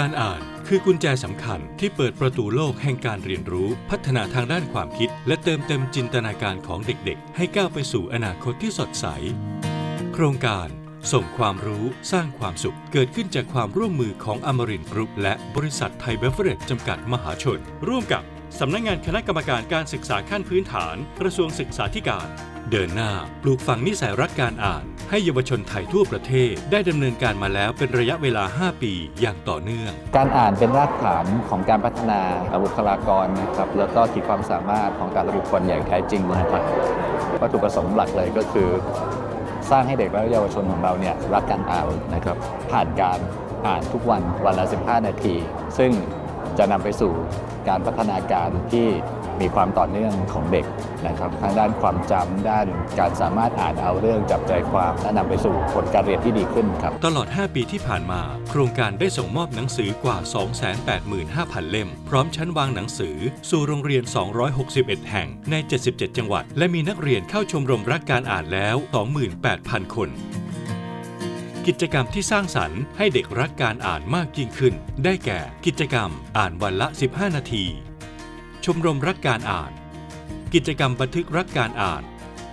การอ่านคือกุญแจสำคัญที่เปิดประตูโลกแห่งการเรียนรู้ พัฒนาทางด้านความคิด และเติมเต็มจินตนาการของเด็กๆ ให้ก้าวไปสู่อนาคตที่สดใส โครงการส่งความรู้สร้างความสุขเกิดขึ้นจากความร่วมมือของอมรินทร์กรุ๊ปและบริษัทไทยเบเวอเรจจำกัดมหาชน ร่วมกับสำนักงานคณะกรรมการการศึกษาขั้นพื้นฐาน กระทรวงศึกษาธิการ เดินหน้า ปลูกฝังนิสัยรักการอ่าน ให้เยาวชนไทยทั่วประเทศ ได้ดำเนินการมาแล้วเป็นระยะเวลา 5 ปีอย่างต่อเนื่อง การอ่านเป็นรากฐานของการพัฒนาบุคลากรนะครับแล้วก็ขีดความสามารถของแต่ละบุคคลอย่างแท้จริงนะครับวัตถุประสงค์หลักเลยก็คือ สร้างให้เด็กและเยาวชนของเราเนี่ยรักการอ่านนะครับผ่านการอ่านทุกวันวันละ 15 นาที ซึ่งจะนำไปสู่ การพัฒนาการที่มีความต่อเนื่องของเด็กนะครับทั้งด้านความจำด้านการสามารถอ่านเอาเรื่องจับใจความและนำไปสู่ผลการเรียนที่ดีขึ้นครับ ตลอด 5 ปีที่ผ่านมา โครงการได้ส่งมอบหนังสือกว่า 285,000 เล่ม พร้อมชั้นวางหนังสือ สู่โรงเรียน 261 แห่งใน 77 จังหวัด และมีนักเรียนเข้าชมรมรักการอ่านแล้ว 28,000 คน กิจกรรมที่สร้างสรรค์ให้เด็กรักการอ่านมากยิ่งขึ้น ได้แก่กิจกรรมอ่านวันละ 15 นาที ชมรมรักการอ่าน กิจกรรมบันทึกรักการอ่าน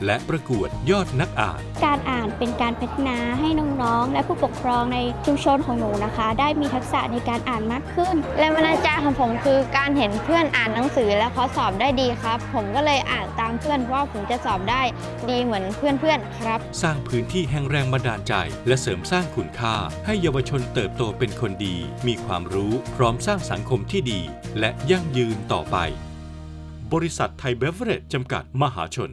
และประกวดยอดนักอ่าน การอ่านเป็นการพัฒนาให้น้องๆ และผู้ปกครองในชุมชนของหนูนะคะ ได้มีทักษะในการอ่านมากขึ้น แรงบันดาลใจของผมคือการเห็นเพื่อนอ่านหนังสือแล้วเขาสอบได้ดีครับ ผมก็เลยอ่านตามเพื่อนเพราะว่าผมจะสอบได้ดีเหมือนเพื่อนๆครับ สร้างพื้นที่แห่งแรงบันดาลใจ และเสริมสร้างคุณค่า ให้เยาวชนเติบโตเป็นคนดี มีความรู้พร้อมสร้างสังคมที่ดี และยั่งยืนต่อไป บริษัทไทยเบเวอเรจจำกัดมหาชน